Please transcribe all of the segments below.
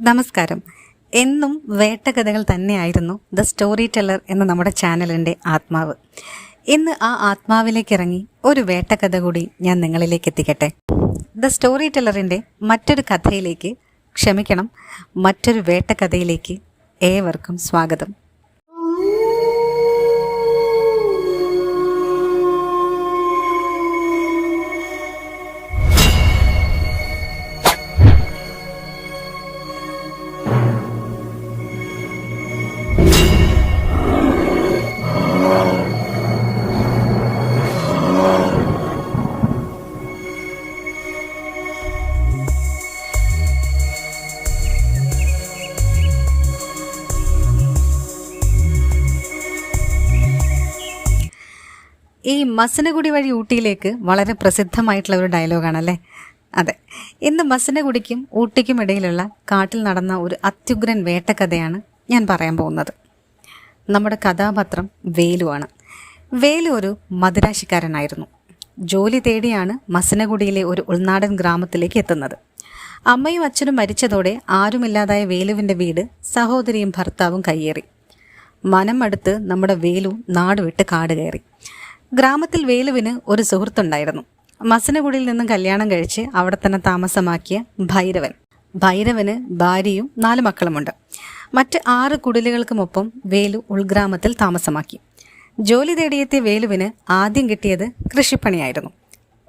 നമസ്കാരം. എന്നും വേട്ടകഥകൾ തന്നെയായിരുന്നു ദ സ്റ്റോറി ടെല്ലർ എന്ന നമ്മുടെ ചാനലിന്റെ ആത്മാവ്. ഇന്ന് ആ ആത്മാവിലേക്ക് ഇറങ്ങി ഒരു വേട്ടകഥ കൂടി ഞാൻ നിങ്ങളിലേക്ക് എത്തിക്കട്ടെ. ദ സ്റ്റോറി ടെല്ലറിന്റെ മറ്റൊരു കഥയിലേക്ക് ക്ഷമിക്കണം. മറ്റൊരു വേട്ടകഥയിലേക്ക് ഏവർക്കും സ്വാഗതം. ഈ മസനഗുടി വഴി ഊട്ടിയിലേക്ക് വളരെ പ്രസിദ്ധമായിട്ടുള്ള ഒരു ഡയലോഗാണല്ലേ? അതെ. ഇന്ന് മസനഗുടിക്കും ഊട്ടിക്കും ഇടയിലുള്ള കാട്ടിൽ നടന്ന ഒരു അത്യുഗ്രൻ വേട്ടക്കഥയാണ് ഞാൻ പറയാൻ പോകുന്നത്. നമ്മുടെ കഥാപാത്രം വേലുവാണ് വേലു ഒരു മദിരാശിക്കാരനായിരുന്നു. ജോലി തേടിയാണ് മസനഗുഡിയിലെ ഒരു ഉൾനാടൻ ഗ്രാമത്തിലേക്ക് എത്തുന്നത്. അമ്മയും അച്ഛനും മരിച്ചതോടെ ആരുമില്ലാതായ വേലുവിന്റെ വീട് സഹോദരിയും ഭർത്താവും കയ്യേറി. മനം അടുത്ത് നമ്മുടെ വേലു നാടുവിട്ട് കാട് കയറി. ഗ്രാമത്തിൽ വേലുവിന് ഒരു സുഹൃത്തുണ്ടായിരുന്നു. മസനഗുഡിയിൽ നിന്നും കല്യാണം കഴിച്ച് അവിടെ തന്നെ താമസമാക്കിയ ഭൈരവൻ. ഭൈരവന് ഭാര്യയും നാല് മക്കളുമുണ്ട്. മറ്റ് ആറ് കുടിലുകൾക്കുമൊപ്പം വേലു ഉൾഗ്രാമത്തിൽ താമസമാക്കി. ജോലി തേടിയെത്തിയ വേലുവിന് ആദ്യം കിട്ടിയത് കൃഷിപ്പണിയായിരുന്നു.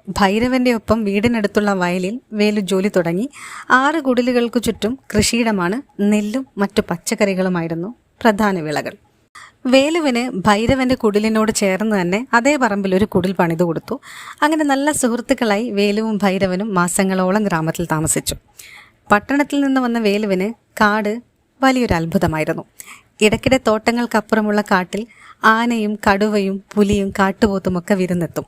ഭൈരവന്റെ ഒപ്പം വീടിനടുത്തുള്ള വയലിൽ വേലു ജോലി തുടങ്ങി. ആറ് കുടിലുകൾക്ക് ചുറ്റും കൃഷിയിടമാണ് നെല്ലും മറ്റു പച്ചക്കറികളുമായിരുന്നു പ്രധാന വിളകൾ. വേലുവിന് ഭൈരവന്റെ കുടിലിനോട് ചേർന്ന് തന്നെ അതേ പറമ്പിൽ ഒരു കുടിൽ പണിതു കൊടുത്തു. അങ്ങനെ നല്ല സുഹൃത്തുക്കളായി വേലുവും ഭൈരവനും മാസങ്ങളോളം ഗ്രാമത്തിൽ താമസിച്ചു. പട്ടണത്തിൽ നിന്ന് വന്ന വേലുവിന് കാട് വലിയൊരു അത്ഭുതമായിരുന്നു. ഇടയ്ക്കിടെ തോട്ടങ്ങൾക്കപ്പുറമുള്ള കാട്ടിൽ ആനയും കടുവയും പുലിയും കാട്ടുപോത്തുമൊക്കെ വിരുന്നെത്തും.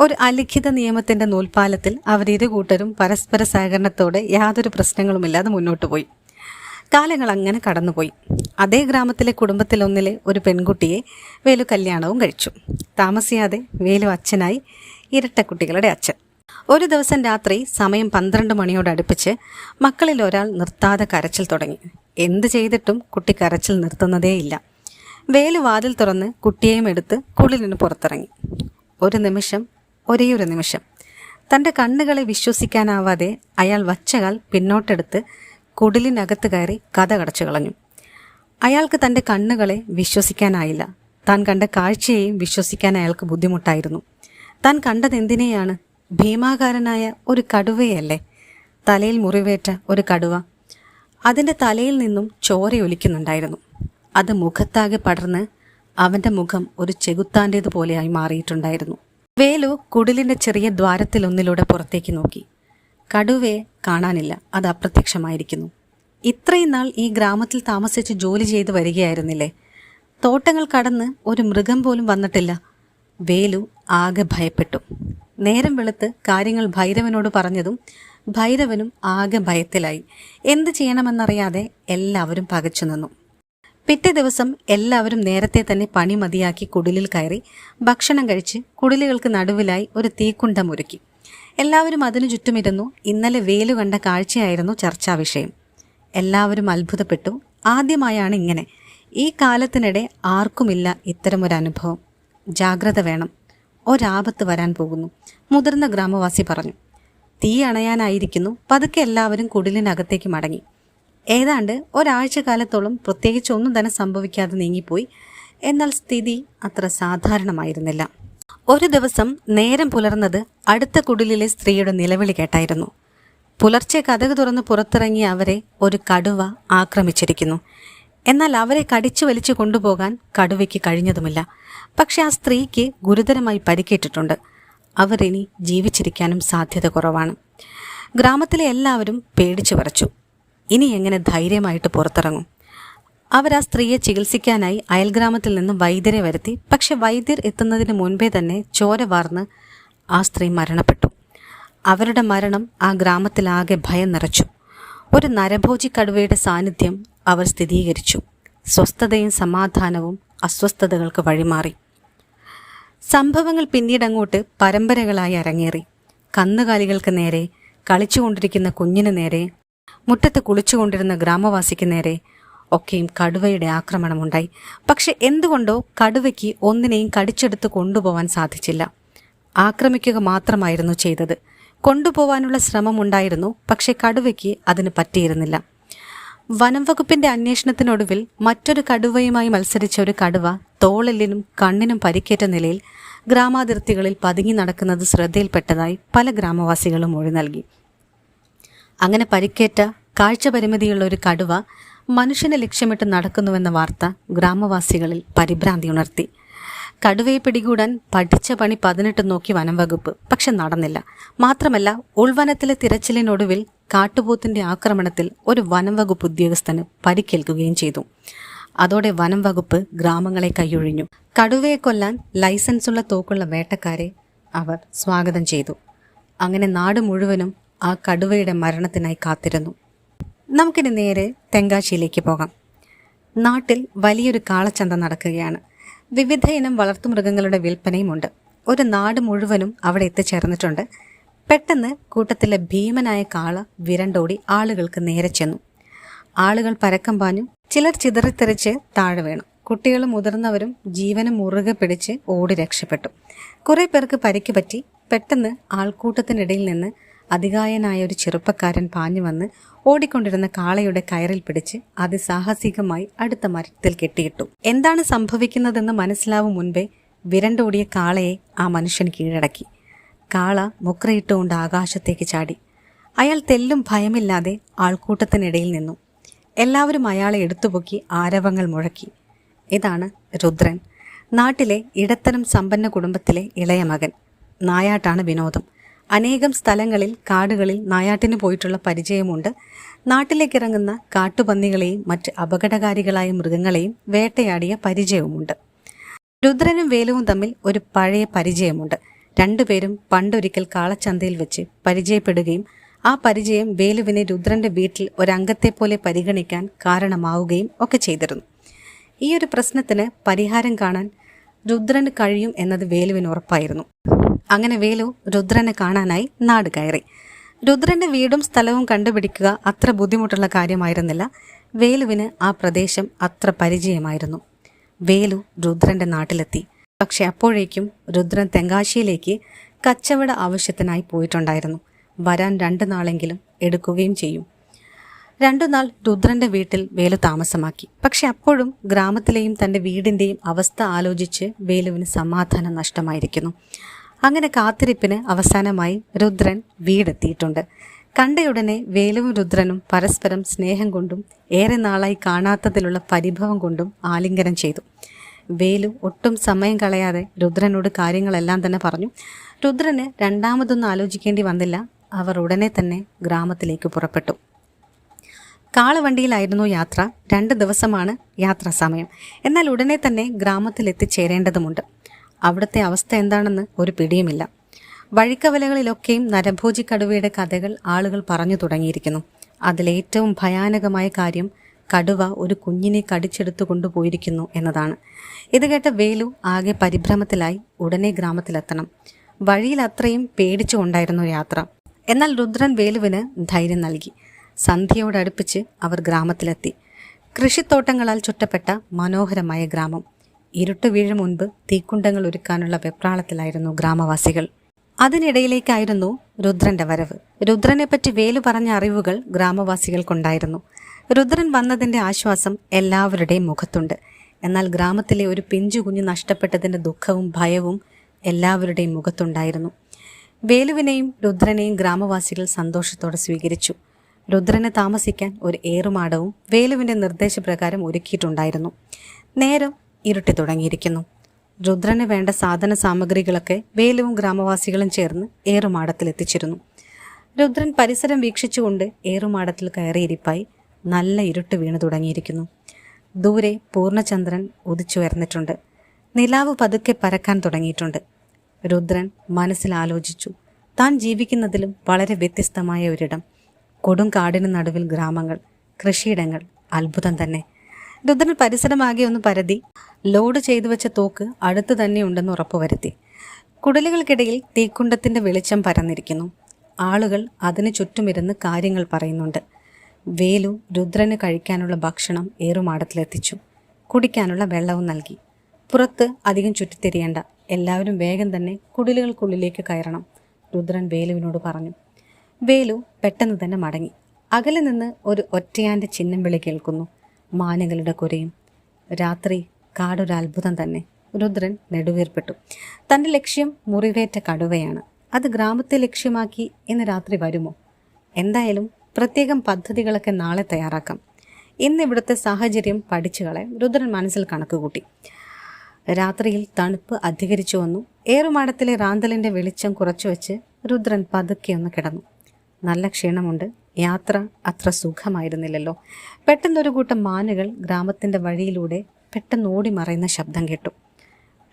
ഒരു അലിഖിത നിയമത്തിന്റെ നൂൽപ്പാലത്തിൽ അവരിരു കൂട്ടരും പരസ്പര സഹകരണത്തോടെ യാതൊരു പ്രശ്നങ്ങളുമില്ലാതെ മുന്നോട്ട് പോയി. കാലങ്ങൾ അങ്ങനെ കടന്നുപോയി. അതേ ഗ്രാമത്തിലെ കുടുംബത്തിലൊന്നിലെ ഒരു പെൺകുട്ടിയെ വേലു കല്യാണവും കഴിച്ചു. താമസിയാതെ വേലു അച്ഛനായി ഇരട്ട കുട്ടികളുടെ അച്ഛൻ. ഒരു ദിവസം രാത്രി സമയം പന്ത്രണ്ട് മണിയോട് അടുപ്പിച്ച് മക്കളിൽ ഒരാൾ നിർത്താതെ കരച്ചിൽ തുടങ്ങി. എന്ത് ചെയ്തിട്ടും കുട്ടി കരച്ചിൽ നിർത്തുന്നതേയില്ല വേലു വാതിൽ തുറന്ന് കുട്ടിയെയും എടുത്ത് കുളിലിന് പുറത്തിറങ്ങി. ഒരു നിമിഷം ഒരേയൊരു നിമിഷം. തന്റെ കണ്ണുകളെ വിശ്വസിക്കാനാവാതെ അയാൾ വച്ചകാൽ പിന്നോട്ടെടുത്ത് കുടിലിനകത്ത് കയറി കഥ കടച്ചു കളഞ്ഞു. അയാൾക്ക് തന്റെ കണ്ണുകളെ വിശ്വസിക്കാനായില്ല. താൻ കണ്ട കാഴ്ചയെയും വിശ്വസിക്കാൻ അയാൾക്ക് ബുദ്ധിമുട്ടായിരുന്നു. താൻ കണ്ടതെന്തിനെയാണ് ഭീമാകാരനായ ഒരു കടുവയല്ലേ? തലയിൽ മുറിവേറ്റ ഒരു കടുവ. അതിന്റെ തലയിൽ നിന്നും ചോരയൊലിക്കുന്നുണ്ടായിരുന്നു അത് മുഖത്താകെ പടർന്ന് അവന്റെ മുഖം ഒരു ചെകുത്താന്റേതുപോലെയായി മാറിയിട്ടുണ്ടായിരുന്നു. വേലു കുടിലിന്റെ ചെറിയ ദ്വാരത്തിലൊന്നിലൂടെ പുറത്തേക്ക് നോക്കി. കടുവയെ കാണാനില്ല. അത് അപ്രത്യക്ഷമായിരിക്കുന്നു. ഇത്രയും നാൾ ഈ ഗ്രാമത്തിൽ താമസിച്ച് ജോലി ചെയ്ത് വരികയായിരുന്നില്ലേ? തോട്ടങ്ങൾ കടന്ന് ഒരു മൃഗം പോലും വന്നിട്ടില്ല. വേലു ആകെ ഭയപ്പെട്ടു. നേരം വെളുത്ത് കാര്യങ്ങൾ ഭൈരവനോട് പറഞ്ഞതും ഭൈരവനും ആകെ ഭയത്തിലായി. എന്ത് ചെയ്യണമെന്നറിയാതെ എല്ലാവരും പകച്ചു നിന്നു. പിറ്റേ ദിവസം എല്ലാവരും നേരത്തെ തന്നെ പണി മതിയാക്കി കുടിലിൽ കയറി ഭക്ഷണം കഴിച്ച് കുടിലുകൾക്ക് നടുവിലായി ഒരു തീക്കുണ്ടം ഒരുക്കി. എല്ലാവരും അതിനു ചുറ്റുമിരുന്നു. ഇന്നലെ വേലു കണ്ട കാഴ്ചയായിരുന്നു ചർച്ചാ വിഷയം. എല്ലാവരും അത്ഭുതപ്പെട്ടു. ആദ്യമായാണ് ഇങ്ങനെ. ഈ കാലത്തിനിടെ ആർക്കുമില്ല ഇത്തരമൊരു അനുഭവം ജാഗ്രത വേണം. ഒരാപത്ത് വരാൻ പോകുന്നു. മുതിർന്ന ഗ്രാമവാസി പറഞ്ഞു. തീ അണയാനായിരിക്കുന്നു. പതുക്കെ എല്ലാവരും കുടിലിനകത്തേക്ക് മടങ്ങി. ഏതാണ്ട് ഒരാഴ്ച കാലത്തോളം പ്രത്യേകിച്ച് ഒന്നും തന്നെ സംഭവിക്കാതെ നീങ്ങിപ്പോയി. എന്നാൽ സ്ഥിതി അത്ര സാധാരണമായിരുന്നില്ല. ഒരു ദിവസം നേരം പുലർന്നത് അടുത്ത കുടിലിലെ സ്ത്രീയുടെ നിലവിളി കേട്ടായിരുന്നു. പുലർച്ചെ കഥക് തുറന്ന് പുറത്തിറങ്ങിയ അവരെ ഒരു കടുവ ആക്രമിച്ചിരിക്കുന്നു. എന്നാൽ അവരെ കടിച്ചു വലിച്ചു കൊണ്ടുപോകാൻ കടുവയ്ക്ക് കഴിഞ്ഞതുമില്ല. പക്ഷെ ആ സ്ത്രീക്ക് ഗുരുതരമായി പരിക്കേറ്റിട്ടുണ്ട്. അവരിനി ജീവിച്ചിരിക്കാനും സാധ്യത കുറവാണ്. ഗ്രാമത്തിലെ എല്ലാവരും പേടിച്ചു വരച്ചു ഇനി എങ്ങനെ ധൈര്യമായിട്ട് പുറത്തിറങ്ങും? അവർ ആ സ്ത്രീയെ ചികിത്സിക്കാനായി അയൽഗ്രാമത്തിൽ നിന്നും വൈദ്യരെ വരുത്തി. പക്ഷെ വൈദ്യർ എത്തുന്നതിന് മുൻപേ തന്നെ ചോര വാർന്ന് ആ സ്ത്രീ മരണപ്പെട്ടു. അവരുടെ മരണം ആ ഗ്രാമത്തിലാകെ ഭയം നിറച്ചു. ഒരു നരഭോജി കടുവയുടെ സാന്നിധ്യം അവർ സ്ഥിരീകരിച്ചു. സ്വസ്ഥതയും സമാധാനവും അസ്വസ്ഥതകൾക്ക് വഴിമാറി. സംഭവങ്ങൾ പിന്നീടങ്ങോട്ട് പരമ്പരകളായി അരങ്ങേറി. കന്നുകാലികൾക്ക് നേരെ കളിച്ചുകൊണ്ടിരിക്കുന്ന കുഞ്ഞിന് നേരെ മുറ്റത്ത് കുളിച്ചുകൊണ്ടിരുന്ന ഗ്രാമവാസിക്ക് നേരെ ഒക്കെയും കടുവയുടെ ആക്രമണമുണ്ടായി. പക്ഷെ എന്തുകൊണ്ടോ കടുവയ്ക്ക് ഒന്നിനെയും കടിച്ചെടുത്ത് കൊണ്ടുപോവാൻ സാധിച്ചില്ല. ആക്രമിക്കുക മാത്രമായിരുന്നു ചെയ്തത്. കൊണ്ടുപോവാനുള്ള ശ്രമമുണ്ടായിരുന്നു പക്ഷെ കടുവയ്ക്ക് അതിന് പറ്റിയിരുന്നില്ല. വനം വകുപ്പിന്റെ അന്വേഷണത്തിനൊടുവിൽ മറ്റൊരു കടുവയുമായി മത്സരിച്ച ഒരു കടുവ തോളലിനും കണ്ണിനും പരിക്കേറ്റ നിലയിൽ ഗ്രാമാതിർത്തികളിൽ പതുങ്ങി നടക്കുന്നത് ശ്രദ്ധയിൽപ്പെട്ടതായി പല ഗ്രാമവാസികളും മൊഴി നൽകി. അങ്ങനെ പരിക്കേറ്റ കാഴ്ച പരിമിതിയുള്ള ഒരു കടുവ മനുഷ്യനെ ലക്ഷ്യമിട്ട് നടക്കുന്നുവെന്ന വാർത്ത ഗ്രാമവാസികളിൽ പരിഭ്രാന്തി ഉണർത്തി. കടുവയെ പിടികൂടാൻ പഠിച്ച പണി പതിനെട്ട് നോക്കി വനം വകുപ്പ്. പക്ഷെ നടന്നില്ല. മാത്രമല്ല ഉൾവനത്തിലെ തിരച്ചിലിനൊടുവിൽ കാട്ടുപോത്തിന്റെ ആക്രമണത്തിൽ ഒരു വനം വകുപ്പ് ഉദ്യോഗസ്ഥന് പരിക്കേൽക്കുകയും ചെയ്തു. അതോടെ വനം വകുപ്പ് ഗ്രാമങ്ങളെ കൈയൊഴിഞ്ഞു. കടുവയെ കൊല്ലാൻ ലൈസൻസുള്ള തോക്കുള്ള വേട്ടക്കാരെ അവർ സ്വാഗതം ചെയ്തു. അങ്ങനെ നാട് മുഴുവനും ആ കടുവയുടെ മരണത്തിനായി കാത്തിരുന്നു. നമുക്കിനി നേരെ തെങ്കാശിയിലേക്ക് പോകാം. നാട്ടിൽ വലിയൊരു കാളച്ചന്ത നടക്കുകയാണ്. വിവിധ ഇനം വളർത്തുമൃഗങ്ങളുടെ വിൽപ്പനയുമുണ്ട്. ഒരു നാട് മുഴുവനും അവിടെ എത്തിച്ചേർന്നിട്ടുണ്ട്. പെട്ടെന്ന് കൂട്ടത്തിലെ ഭീമനായ കാള വിരണ്ടോടി ആളുകൾക്ക് നേരെ ചെന്നു. ആളുകൾ പരക്കം പാഞ്ഞു ചിലർ ചിതറിത്തെറിച്ച് താഴെ വീണു. കുട്ടികളും മുതിർന്നവരും ജീവനും മുറുകെ പിടിച്ച് ഓടി രക്ഷപ്പെട്ടു. കുറെ പേർക്ക് പരിക്ക് പറ്റി പെട്ടെന്ന് ആൾക്കൂട്ടത്തിനിടയിൽ നിന്ന് അതികായനായ ഒരു ചെറുപ്പക്കാരൻ പാഞ്ഞു വന്ന് ഓടിക്കൊണ്ടിരുന്ന കാളയുടെ കയറിൽ പിടിച്ച് അത് സാഹസികമായി അടുത്ത മരത്തിൽ കെട്ടിയിട്ടു. എന്താണ് സംഭവിക്കുന്നതെന്ന് മനസ്സിലാവും മുൻപേ വിരണ്ടോടിയ കാളയെ ആ മനുഷ്യൻ കീഴടക്കി. കാള മുക്രയിട്ടുകൊണ്ട് ആകാശത്തേക്ക് ചാടി. അയാൾ തെല്ലും ഭയമില്ലാതെ ആൾക്കൂട്ടത്തിനിടയിൽ നിന്നു. എല്ലാവരും അയാളെ എടുത്തുപൊക്കി ആരവങ്ങൾ മുഴക്കി. ഇതാണ് രുദ്രൻ. നാട്ടിലെ ഇടത്തരം സമ്പന്ന കുടുംബത്തിലെ ഇളയ മകൻ. നായാട്ടാണ് വിനോദം. അനേകം സ്ഥലങ്ങളിൽ കാടുകളിൽ നായാട്ടിന് പോയിട്ടുള്ള പരിചയമുണ്ട്. നാട്ടിലേക്കിറങ്ങുന്ന കാട്ടുപന്നികളെയും മറ്റ് അപകടകാരികളായ മൃഗങ്ങളെയും വേട്ടയാടിയ പരിചയവുമുണ്ട്. രുദ്രനും വേലുവും തമ്മിൽ ഒരു പഴയ പരിചയമുണ്ട്. രണ്ടുപേരും പണ്ടൊരിക്കൽ കാളച്ചന്തയിൽ വെച്ച് പരിചയപ്പെടുകയും ആ പരിചയം വേലുവിനെ രുദ്രന്റെ വീട്ടിൽ ഒരംഗത്തെ പോലെ പരിഗണിക്കാൻ കാരണമാവുകയും ഒക്കെ ചെയ്തിരുന്നു. ഈ ഒരു പ്രശ്നത്തിന് പരിഹാരം കാണാൻ രുദ്രന് കഴിയും എന്നത് വേലുവിന് ഉറപ്പായിരുന്നു. അങ്ങനെ വേലു രുദ്രനെ കാണാനായി നാട് കയറി. രുദ്രന്റെ വീടും സ്ഥലവും കണ്ടുപിടിക്കുക അത്ര ബുദ്ധിമുട്ടുള്ള കാര്യമായിരുന്നില്ല. വേലുവിന് ആ പ്രദേശം അത്ര പരിചയമായിരുന്നു. വേലു രുദ്രന്റെ നാട്ടിലെത്തി. പക്ഷെ അപ്പോഴേക്കും രുദ്രൻ തെങ്കാശിയിലേക്ക് കച്ചവട ആവശ്യത്തിനായി പോയിട്ടുണ്ടായിരുന്നു. വരാൻ രണ്ടു നാളെങ്കിലും എടുക്കുകയും ചെയ്യും. രണ്ടു നാൾ രുദ്രന്റെ വീട്ടിൽ വേലു താമസമാക്കി. പക്ഷെ അപ്പോഴും ഗ്രാമത്തിലെയും തന്റെ വീടിന്റെയും അവസ്ഥ ആലോചിച്ച് വേലുവിന് സമാധാനം നഷ്ടമായിരിക്കുന്നു. അങ്ങനെ കാത്തിരിപ്പിന് അവസാനമായി രുദ്രൻ വീടെത്തിയിട്ടുണ്ട്. കണ്ടയുടനെ വേലുവും രുദ്രനും പരസ്പരം സ്നേഹം കൊണ്ടും ഏറെ നാളായി കാണാത്തതിലുള്ള പരിഭവം കൊണ്ടും ആലിംഗനം ചെയ്തു. വേലു ഒട്ടും സമയം കളയാതെ രുദ്രനോട് കാര്യങ്ങളെല്ലാം തന്നെ പറഞ്ഞു. രുദ്രന് രണ്ടാമതൊന്നും ആലോചിക്കേണ്ടി വന്നില്ല. അവർ ഉടനെ തന്നെ ഗ്രാമത്തിലേക്ക് പുറപ്പെട്ടു. കാളവണ്ടിയിലായിരുന്നു യാത്ര. രണ്ട് ദിവസമാണ് യാത്രാ സമയം. എന്നാൽ ഉടനെ തന്നെ ഗ്രാമത്തിൽ എത്തിച്ചേരേണ്ടതുമുണ്ട് അവിടുത്തെ അവസ്ഥ എന്താണെന്ന് ഒരു പിടിയുമില്ല. വഴിക്കവലകളിലൊക്കെയും നരഭോജി കടുവയുടെ കഥകൾ ആളുകൾ പറഞ്ഞു തുടങ്ങിയിരിക്കുന്നു. അതിലേറ്റവും ഭയാനകമായ കാര്യം കടുവ ഒരു കുഞ്ഞിനെ കടിച്ചെടുത്തു കൊണ്ടുപോയിരിക്കുന്നു എന്നതാണ്. ഇത് കേട്ട വേലു ആകെ പരിഭ്രമത്തിലായി ഉടനെ ഗ്രാമത്തിലെത്തണം. വഴിയിൽ അത്രയും പേടിച്ചുകൊണ്ടായിരുന്നു യാത്ര. എന്നാൽ രുദ്രൻ വേലുവിന് ധൈര്യം നൽകി. സന്ധ്യയോടടുപ്പിച്ച് അവർ ഗ്രാമത്തിലെത്തി. കൃഷിത്തോട്ടങ്ങളാൽ ചുറ്റപ്പെട്ട മനോഹരമായ ഗ്രാമം. ഇരുട്ട് വീഴും മുൻപ് തീക്കുണ്ടങ്ങൾ ഒരുക്കാനുള്ള വെപ്രാളത്തിലായിരുന്നു ഗ്രാമവാസികൾ. അതിനിടയിലേക്കായിരുന്നു രുദ്രന്റെ വരവ്. രുദ്രനെപ്പറ്റി വേലു പറഞ്ഞ അറിവുകൾ ഗ്രാമവാസികൾക്കുണ്ടായിരുന്നു. രുദ്രൻ വന്നതിന്റെ ആശ്വാസം എല്ലാവരുടെയും മുഖത്തുണ്ട്. എന്നാൽ ഗ്രാമത്തിലെ ഒരു പിഞ്ചു കുഞ്ഞു നഷ്ടപ്പെട്ടതിന്റെ ദുഃഖവും ഭയവും എല്ലാവരുടെയും മുഖത്തുണ്ടായിരുന്നു. വേലുവിനെയും രുദ്രനെയും ഗ്രാമവാസികൾ സന്തോഷത്തോടെ സ്വീകരിച്ചു. രുദ്രന് താമസിക്കാൻ ഒരു ഏറുമാടവും വേലുവിന്റെ നിർദ്ദേശപ്രകാരം ഒരുക്കിയിട്ടുണ്ടായിരുന്നു. നേരം ഇരുട്ടി തുടങ്ങിയിരിക്കുന്നു. രുദ്രന് വേണ്ട സാധന സാമഗ്രികളൊക്കെ വേലുവും ഗ്രാമവാസികളും ചേർന്ന് ഏറുമാടത്തിൽ എത്തിച്ചിരുന്നു രുദ്രൻ പരിസരം വീക്ഷിച്ചുകൊണ്ട് ഏറുമാടത്തിൽ കയറിയിരിപ്പായി നല്ല ഇരുട്ട് വീണു തുടങ്ങിയിരിക്കുന്നു. ദൂരെ പൂർണചന്ദ്രൻ ഉദിച്ചുയർന്നിട്ടുണ്ട്. നിലാവ് പതുക്കെ പരക്കാൻ തുടങ്ങിയിട്ടുണ്ട്. രുദ്രൻ മനസ്സിലാലോചിച്ചു. താൻ ജീവിക്കുന്നതിലും വളരെ വ്യത്യസ്തമായ ഒരിടം. കൊടും കാടിന് നടുവിൽ ഗ്രാമങ്ങൾ കൃഷിയിടങ്ങൾ അത്ഭുതം തന്നെ. രുദ്രൻ പരിസരമാകെ ഒന്ന് പരതി ലോഡ് ചെയ്തു വെച്ച തോക്ക് അടുത്തു തന്നെ ഉണ്ടെന്ന് ഉറപ്പുവരുത്തി. കുടലുകൾക്കിടയിൽ തീക്കുണ്ടത്തിന്റെ വെളിച്ചം പരന്നിരിക്കുന്നു. ആളുകൾ അതിനു ചുറ്റുമിരുന്ന് കാര്യങ്ങൾ പറയുന്നുണ്ട്. വേലു രുദ്രന് കഴിക്കാനുള്ള ഭക്ഷണം ഏറുമാടത്തിലെത്തിച്ചു. കുടിക്കാനുള്ള വെള്ളവും നൽകി. പുറത്ത് അധികം ചുറ്റിത്തിരിയേണ്ട. എല്ലാവരും വേഗം തന്നെ കുടിലുകൾക്കുള്ളിലേക്ക് കയറണം രുദ്രൻ വേലുവിനോട് പറഞ്ഞു. വേലു പെട്ടെന്ന് തന്നെ മടങ്ങി. അകലെ നിന്ന് ഒരു ഒറ്റയാന്റെ ചിഹ്നം വിളി കേൾക്കുന്നു. മാനുകളുടെ കുരയും. രാത്രി കാടൊരു അത്ഭുതം തന്നെ. രുദ്രൻ നെടുവീർപ്പെട്ടു. തന്റെ ലക്ഷ്യം മുറിവേറ്റ കടുവയാണ്. അത് ഗ്രാമത്തെ ലക്ഷ്യമാക്കി ഇന്ന് രാത്രി വരുമോ? എന്തായാലും പ്രത്യേകം പദ്ധതികളൊക്കെ നാളെ തയ്യാറാക്കാം. ഇന്ന് ഇവിടുത്തെ സാഹചര്യം പഠിച്ചു കളയാൻ രുദ്രൻ മനസ്സിൽ കണക്കുകൂട്ടി രാത്രിയിൽ തണുപ്പ് അധികരിച്ചു വന്നു. ഏറുമാടത്തിലെ റാന്തലിന്റെ വെളിച്ചം കുറച്ചു വെച്ച് രുദ്രൻ പതുക്കെ ഒന്ന് കിടന്നു. നല്ല ക്ഷീണമുണ്ട്. യാത്ര അത്ര സുഖമായിരുന്നില്ലല്ലോ. പെട്ടെന്നൊരു കൂട്ടം മാനുകൾ ഗ്രാമത്തിന്റെ വഴിയിലൂടെ പെട്ടെന്ന് ഓടി മറയുന്ന ശബ്ദം കേട്ടു.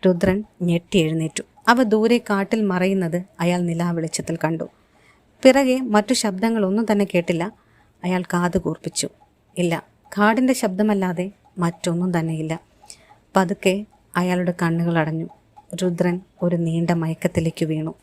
രുദ്രൻ ഞെട്ടി എഴുന്നേറ്റു. അവ ദൂരെ കാട്ടിൽ മറയുന്നത് അയാൾ നിലാവെളിച്ചത്തിൽ കണ്ടു. പിറകെ മറ്റു ശബ്ദങ്ങളൊന്നും തന്നെ കേട്ടില്ല. അയാൾ കാത് കൂർപ്പിച്ചു. ഇല്ല കാടിന്റെ ശബ്ദമല്ലാതെ മറ്റൊന്നും തന്നെയില്ല പതുക്കെ അയാളുടെ കണ്ണുകൾ അടഞ്ഞു. രുദ്രൻ ഒരു നീണ്ട മയക്കത്തിലേക്ക് വീണു.